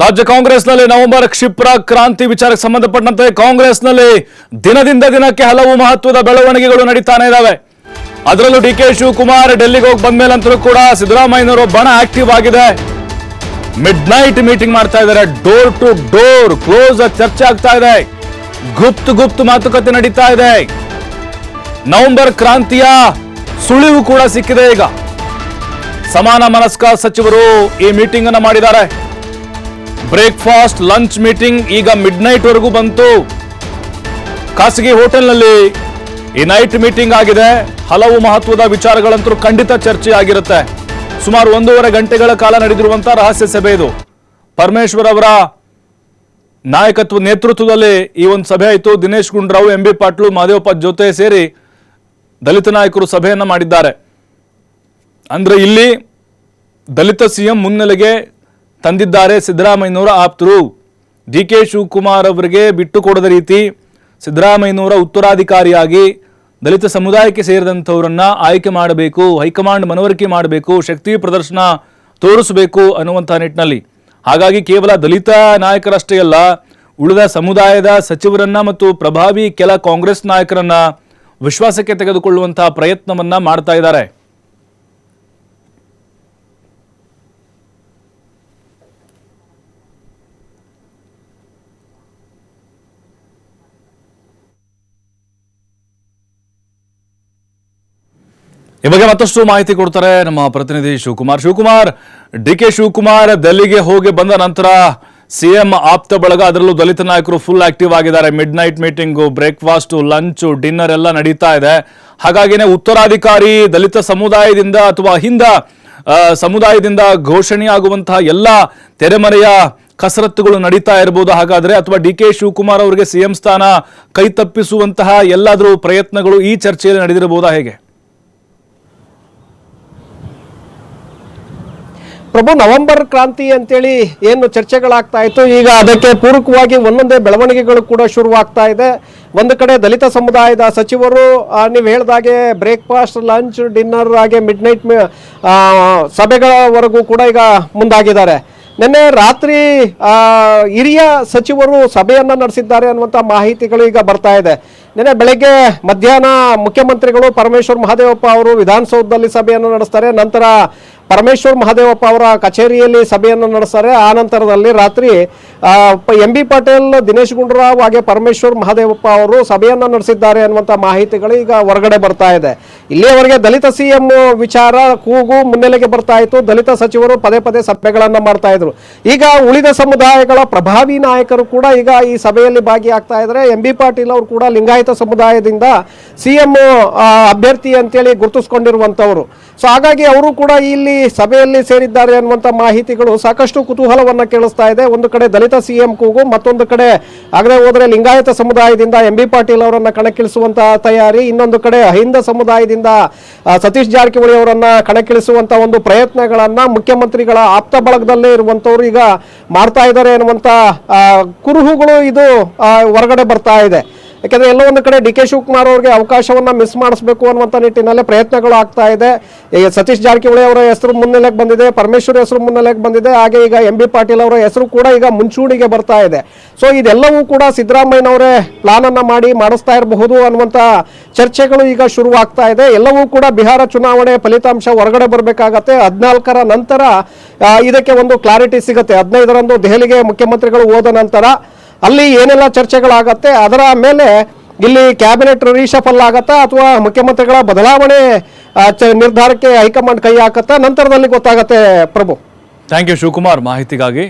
ರಾಜ್ಯ ಕಾಂಗ್ರೆಸ್ನಲ್ಲಿ ನವೆಂಬರ್ ಕ್ಷಿಪ್ರ ಕ್ರಾಂತಿ ವಿಚಾರಕ್ಕೆ ಸಂಬಂಧಪಟ್ಟಂತೆ ಕಾಂಗ್ರೆಸ್ನಲ್ಲಿ ದಿನದಿಂದ ದಿನಕ್ಕೆ ಹಲವು ಮಹತ್ವದ ಬೆಳವಣಿಗೆಗಳು ನಡೀತಾನೆ ಇದಾವೆ. ಅದರಲ್ಲೂ ಡಿ ಕೆ ಶಿವಕುಮಾರ್ ಡೆಲ್ಲಿಗೆ ಹೋಗಿ ಬಂದ್ಮೇಲಂತರೂ ಕೂಡ ಸಿದ್ದರಾಮಯ್ಯನವರು ಬಣ ಆಕ್ಟಿವ್ ಆಗಿದೆ. ಮಿಡ್ ನೈಟ್ ಮೀಟಿಂಗ್ ಮಾಡ್ತಾ ಇದ್ದಾರೆ. ಡೋರ್ ಟು ಡೋರ್ ಕ್ಲೋಸ್ ಚರ್ಚೆ ಆಗ್ತಾ ಇದೆ. ಗುಪ್ತ ಗುಪ್ತ ಮಾತುಕತೆ ನಡೀತಾ ಇದೆ. ನವೆಂಬರ್ ಕ್ರಾಂತಿಯ ಸುಳಿವು ಕೂಡ ಸಿಕ್ಕಿದೆ ಈಗ. ಸಮಾನ ಮನಸ್ಕ ಸಚಿವರು ಈ ಮೀಟಿಂಗ್ ಅನ್ನು ಮಾಡಿದ್ದಾರೆ. ಬ್ರೇಕ್ಫಾಸ್ಟ್, ಲಂಚ್ ಮೀಟಿಂಗ್ ಈಗ ಮಿಡ್ ನೈಟ್ ವರೆಗೂ ಬಂತು. ಖಾಸಗಿ ಹೋಟೆಲ್ನಲ್ಲಿ ಈ ನೈಟ್ ಮೀಟಿಂಗ್ ಆಗಿದೆ. ಹಲವು ಮಹತ್ವದ ವಿಚಾರಗಳಂತೂ ಖಂಡಿತ ಚರ್ಚೆ ಆಗಿರುತ್ತೆ ಸುಮಾರು ಒಂದೂವರೆ ಗಂಟೆಗಳ ಕಾಲ ನಡೆದಿರುವಂತಹ ರಹಸ್ಯ ಸಭೆ ಇದು. ಪರಮೇಶ್ವರ್ ಅವರ ನಾಯಕತ್ವ ನೇತೃತ್ವದಲ್ಲಿ ಈ ಒಂದು ಸಭೆ ಆಯಿತು. ದಿನೇಶ್ ಗುಂಡ್ರಾವ್, ಎಂ ಬಿ ಪಾಟ್ಲು ಮಹದೇವಪ್ಪ ಜೊತೆ ಸೇರಿ ದಲಿತ ನಾಯಕರು ಸಭೆಯನ್ನು ಮಾಡಿದ್ದಾರೆ. ಅಂದ್ರೆ ಇಲ್ಲಿ ದಲಿತ ಸಿಎಂ ಮುನ್ನೆಲೆಗೆ ತಂದಿದ್ದಾರೆ ಸಿದ್ದರಾಮಯ್ಯನವರ ಆಪ್ತರು. ಡಿ ಕೆ ಶಿವಕುಮಾರ್ ಅವರಿಗೆ ಬಿಟ್ಟು ಕೊಡದ ರೀತಿ ಸಿದ್ದರಾಮಯ್ಯನವರ ಉತ್ತರಾಧಿಕಾರಿಯಾಗಿ ದಲಿತ ಸಮುದಾಯಕ್ಕೆ ಸೇರಿದಂಥವರನ್ನು ಆಯ್ಕೆ ಮಾಡಬೇಕು, ಹೈಕಮಾಂಡ್ ಮನವರಿಕೆ ಮಾಡಬೇಕು, ಶಕ್ತಿ ಪ್ರದರ್ಶನ ತೋರಿಸಬೇಕು ಅನ್ನುವಂಥ ನಿಟ್ಟಿನಲ್ಲಿ. ಹಾಗಾಗಿ ಕೇವಲ ದಲಿತ ನಾಯಕರಷ್ಟೇ ಅಲ್ಲ, ಉಳಿದ ಸಮುದಾಯದ ಸಚಿವರನ್ನ ಮತ್ತು ಪ್ರಭಾವಿ ಕೆಲ ಕಾಂಗ್ರೆಸ್ ನಾಯಕರನ್ನ ವಿಶ್ವಾಸಕ್ಕೆ ತೆಗೆದುಕೊಳ್ಳುವಂತಹ ಪ್ರಯತ್ನವನ್ನ ಮಾಡ್ತಾ ಇದ್ದಾರೆ. ಈ ಬಗ್ಗೆ ಮತ್ತಷ್ಟು ಮಾಹಿತಿ ಕೊಡ್ತಾರೆ ನಮ್ಮ ಪ್ರತಿನಿಧಿ ಶಿವಕುಮಾರ್. ಶಿವಕುಮಾರ್, ಡಿ ಕೆ ಶಿವಕುಮಾರ್ ದೆಲ್ಲಿಗೆ ಹೋಗಿ ಬಂದ ನಂತರ ಸಿಎಂ ಆಪ್ತ ಬಳಗ, ಅದರಲ್ಲೂ ದಲಿತ ನಾಯಕರು ಫುಲ್ ಆಕ್ಟಿವ್ ಆಗಿದ್ದಾರೆ. Midnight meeting breakfast lunch dinner ಎಲ್ಲ ನಡೀತಾ ಇದೆ. ಹಾಗಾಗಿನೇ ಉತ್ತರಾಧಿಕಾರಿ ದಲಿತ ಸಮುದಾಯದಿಂದ ಅಥವಾ ಹಿಂದ ಸಮುದಾಯದಿಂದ ಘೋಷಣೆಯಾಗುವಂತಹ ಎಲ್ಲ ತೆರೆಮರೆಯ ಕಸರತ್ತುಗಳು ನಡೀತಾ ಇರಬಹುದು ಹಾಗಾದ್ರೆ ಅಥವಾ ಡಿ ಕೆ ಶಿವಕುಮಾರ್ ಅವರಿಗೆ ಸಿಎಂ ಸ್ಥಾನ ಕೈ ತಪ್ಪಿಸುವಂತಹ ಎಲ್ಲಾದರೂ ಪ್ರಯತ್ನಗಳು ಈ ಚರ್ಚೆಯಲ್ಲಿ ನಡೆದಿರಬಹುದಾ ಹೇಗೆ? ಪ್ರಭು, ನವೆಂಬರ್ ಕ್ರಾಂತಿ ಅಂತೇಳಿ ಏನು ಚರ್ಚೆಗಳಾಗ್ತಾ ಇತ್ತು. ಈಗ ಅದಕ್ಕೆ ಪೂರಕವಾಗಿ ಒಂದೊಂದೇ ಬೆಳವಣಿಗೆಗಳು ಕೂಡ ಶುರುವಾಗ್ತಾ ಇದೆ. ಒಂದು ಕಡೆ ದಲಿತ ಸಮುದಾಯದ ಸಚಿವರು ನೀವು ಹೇಳ್ದಾಗೆ ಬ್ರೇಕ್ಫಾಸ್ಟ್ ಲಂಚ್ ಡಿನ್ನರ್ ಹಾಗೆ ಮಿಡ್ ನೈಟ್ ಸಭೆಗಳವರೆಗೂ ಕೂಡ ಈಗ ಮುಂದಾಗಿದ್ದಾರೆ. ನಿನ್ನೆ ರಾತ್ರಿ ಹಿರಿಯ ಸಚಿವರು ಸಭೆಯನ್ನು ನಡೆಸಿದ್ದಾರೆ ಅನ್ನುವಂಥ ಮಾಹಿತಿಗಳು ಈಗ ಬರ್ತಾ ಇದೆ. ನಿನ್ನೆ ಬೆಳಗ್ಗೆ ಮಧ್ಯಾಹ್ನ ಮುಖ್ಯಮಂತ್ರಿಗಳು ಪರಮೇಶ್ವರ್ ಮಹಾದೇವಪ್ಪ ಅವರು ವಿಧಾನಸೌಧದಲ್ಲಿ ಸಭೆಯನ್ನು ನಡೆಸ್ತಾರೆ. ನಂತರ ಪರಮೇಶ್ವರ್ ಮಹಾದೇವಪ್ಪ ಅವರ ಕಚೇರಿಯಲ್ಲಿ ಸಭೆಯನ್ನು ನಡೆಸ್ತಾರೆ. ಆ ನಂತರದಲ್ಲಿ ರಾತ್ರಿ ಎಂ ಬಿ ಪಾಟೀಲ್, ದಿನೇಶ್ ಗುಂಡೂರಾವ್ ಹಾಗೆ ಪರಮೇಶ್ವರ್ ಮಹದೇವಪ್ಪ ಅವರು ಸಭೆಯನ್ನು ನಡೆಸಿದ್ದಾರೆ ಅನ್ನುವಂಥ ಮಾಹಿತಿಗಳು ಈಗ ಹೊರಗಡೆ ಬರ್ತಾ ಇದೆ. ಇಲ್ಲಿಯವರೆಗೆ ದಲಿತ ಸಿಎಂ ವಿಚಾರ ಕೂಗು ಮುನ್ನೆಲೆಗೆ ಬರ್ತಾ ಇತ್ತು. ದಲಿತ ಸಚಿವರು ಪದೇ ಪದೇ ಸಭೆಗಳನ್ನು ಮಾಡ್ತಾ ಇದ್ರು. ಈಗ ಉಳಿದ ಸಮುದಾಯಗಳ ಪ್ರಭಾವಿ ನಾಯಕರು ಕೂಡ ಈಗ ಈ ಸಭೆಯಲ್ಲಿ ಭಾಗಿಯಾಗ್ತಾ ಇದ್ದಾರೆ. ಎಂ ಬಿ ಪಾಟೀಲ್ ಅವರು ಕೂಡ ಲಿಂಗಾಯತ ಸಮುದಾಯದಿಂದ ಸಿಎಂ ಅಭ್ಯರ್ಥಿ ಅಂತೇಳಿ ಗುರುತಿಸಿಕೊಂಡಿರುವಂತವರು. ಸೊ ಹಾಗಾಗಿ ಅವರು ಕೂಡ ಇಲ್ಲಿ ಸಭೆಯಲ್ಲಿ ಸೇರಿದ್ದಾರೆ ಅನ್ನುವಂಥ ಮಾಹಿತಿಗಳು ಸಾಕಷ್ಟು ಕುತೂಹಲವನ್ನು ಕೇಳಿಸ್ತಾ ಇದೆ. ಒಂದು ಕಡೆ ದಲಿತ ಸಿಎಂ ಕೂಗು, ಮತ್ತೊಂದು ಕಡೆ ಆಗದೆ ಹೋದ್ರೆ ಲಿಂಗಾಯತ ಸಮುದಾಯದಿಂದ ಎಂ ಬಿ ಪಾಟೀಲ್ ಅವರನ್ನು ಕಣಕ್ಕಿಳಿಸುವಂತಹ ತಯಾರಿ, ಇನ್ನೊಂದು ಕಡೆ ಅಹಿಂದ ಸಮುದಾಯದಿಂದ ಆ, ಸತೀಶ್ ಜಾರಕಿಹೊಳಿ ಅವರನ್ನ ಕಣಕ್ಕಿಳಿಸುವಂತ ಒಂದು ಪ್ರಯತ್ನಗಳನ್ನ ಮುಖ್ಯಮಂತ್ರಿಗಳ ಆಪ್ತ ಬಳಗದಲ್ಲೇ ಇರುವಂತವ್ರು ಈಗ ಮಾಡ್ತಾ ಇದ್ದಾರೆ ಎನ್ನುವಂತ ಕುರುಹುಗಳು ಇದು ಹೊರಗಡೆ ಬರ್ತಾ ಇದೆ. ಯಾಕಂದ್ರೆ ಎಲ್ಲೋ ಒಂದು ಕಡೆ ಡಿ ಕೆ ಶಿವಕುಮಾರ್ ಅವರಿಗೆ ಅವಕಾಶವನ್ನ ಮಿಸ್ ಮಾಡಿಸಬೇಕು ಅನ್ನುವಂಥ ನಿಟ್ಟಿನಲ್ಲಿ ಪ್ರಯತ್ನಗಳು ಆಗ್ತಾ ಇದೆ. ಸತೀಶ್ ಜಾರಕಿಹೊಳಿ ಅವರ ಹೆಸರು ಮುನ್ನೆಲೆಗೆ ಬಂದಿದೆ, ಪರಮೇಶ್ವರ್ ಹೆಸರು ಮುನ್ನೆಲೆಗೆ ಬಂದಿದೆ, ಹಾಗೆ ಈಗ ಎಂ ಬಿ ಪಾಟೀಲ್ ಅವರ ಹೆಸರು ಕೂಡ ಈಗ ಮುಂಚೂಣಿಗೆ ಬರ್ತಾ ಇದೆ. ಸೊ ಇದೆಲ್ಲವೂ ಕೂಡ ಸಿದ್ದರಾಮಯ್ಯನವರೇ ಪ್ಲಾನ್ ಅನ್ನ ಮಾಡಿ ಮಾಡಿಸ್ತಾ ಇರಬಹುದು ಅನ್ನುವಂಥ ಚರ್ಚೆಗಳು ಈಗ ಶುರುವಾಗ್ತಾ ಇದೆ. ಎಲ್ಲವೂ ಕೂಡ ಬಿಹಾರ ಚುನಾವಣೆ ಫಲಿತಾಂಶ ಹೊರಗಡೆ ಬರಬೇಕಾಗತ್ತೆ. ಹದಿನಾಲ್ಕರ ನಂತರ ಇದಕ್ಕೆ ಒಂದು ಕ್ಲಾರಿಟಿ ಸಿಗುತ್ತೆ. ಹದಿನೈದರಂದು ದೆಹಲಿಗೆ ಮುಖ್ಯಮಂತ್ರಿಗಳು ಹೋದ ನಂತರ ಅಲ್ಲಿ ಏನೆಲ್ಲ ಚರ್ಚೆಗಳಾಗತ್ತೆ, ಅದರ ಮೇಲೆ ಇಲ್ಲಿ ಕ್ಯಾಬಿನೆಟ್ ರೀಶಫಲ್ ಆಗತ್ತಾ ಅಥವಾ ಮುಖ್ಯಮಂತ್ರಿಗಳ ಬದಲಾವಣೆ ನಿರ್ಧಾರಕ್ಕೆ ಹೈಕಮಾಂಡ್ ಕೈ ಹಾಕತ್ತಾ, ನಂತರದಲ್ಲಿ ಗೊತ್ತಾಗತ್ತೆ ಪ್ರಭು. Thank you Shivakumar. ಮಾಹಿತಿಗಾಗಿ